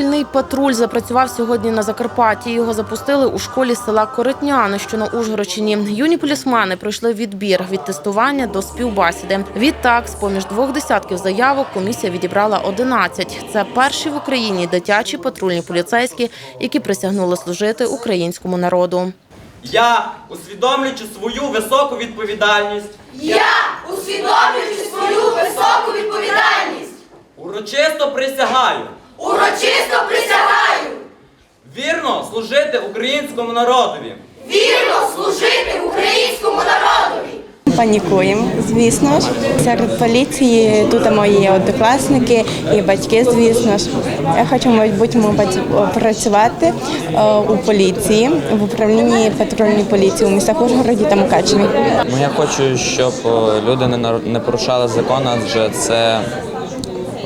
Дитячий патруль запрацював сьогодні на Закарпатті. Його запустили у школі села Коротняни, що на Ужгородщині. Юні полісмени пройшли відбір від тестування до співбесіди. Відтак, з поміж двох десятків заявок, комісія відібрала 11. Це перші в Україні дитячі патрульні поліцейські, які присягнули служити українському народу. Я, усвідомлюючи свою високу відповідальність, Я, усвідомлюючи свою високу відповідальність, урочисто присягаю урочисто присягаю вірно служити українському народові, вірно служити українському народові. Панікуємо, звісно ж. Серед поліції тут мої однокласники і батьки, звісно ж. Я хочу бать- працювати е, у поліції, в управлінні патрульної поліції у містах Ужгороді та Мукачеві. Ну, я хочу, щоб е, люди не нар- не порушали закон, адже це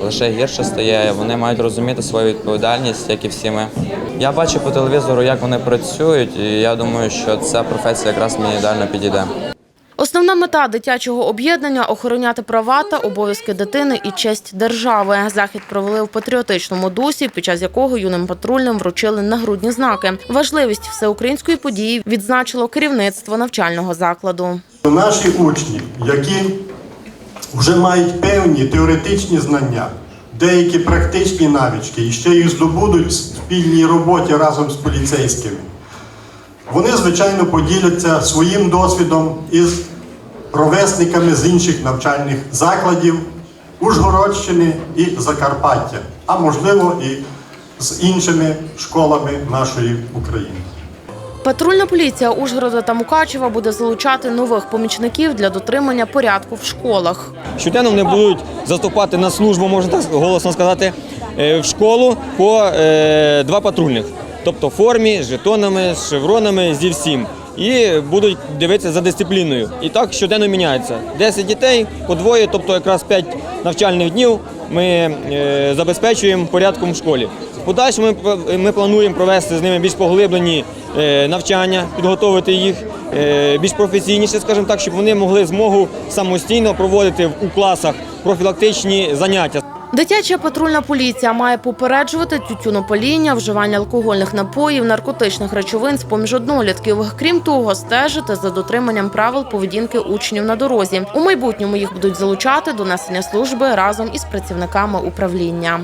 лише гірше стає. Вони мають розуміти свою відповідальність, як і всі ми. Я бачу по телевізору, як вони працюють, і я думаю, що ця професія якраз мені ідеально підійде. Основна мета дитячого об'єднання охороняти права та обов'язки дитини і честь держави. Захід провели в патріотичному дусі, під час якого юним патрульним вручили нагрудні знаки. Важливість всеукраїнської події відзначило керівництво навчального закладу. Наші учні, які вже мають певні теоретичні знання, деякі практичні навички і ще їх здобудуть в спільній роботі разом з поліцейськими, вони, звичайно, поділяться своїм досвідом із ровесниками з інших навчальних закладів Ужгородщини і Закарпаття, а можливо і з іншими школами нашої України. Патрульна поліція Ужгорода та Мукачева буде залучати нових помічників для дотримання порядку в школах. Щоденно вони будуть заступати на службу, можна так голосно сказати, е, в школу по е, два патрульних. Тобто в формі, з жетонами, з шевронами, зі всім. І будуть дивитися за дисципліною. І так щоденно міняється. 10 дітей по двоє, тобто якраз 5 навчальних днів ми е, забезпечуємо порядком в школі. В подальшому ми, ми плануємо провести з ними більш поглиблені е, навчання, підготовити їх е, більш професійніше, скажімо так, щоб вони могли змогу самостійно проводити у класах профілактичні заняття. Дитяча патрульна поліція має попереджувати тютюнопаління, вживання алкогольних напоїв, наркотичних речовин з поміж однолітків. Крім того, стежити за дотриманням правил поведінки учнів на дорозі. У майбутньому їх будуть залучати до несення служби разом із працівниками управління.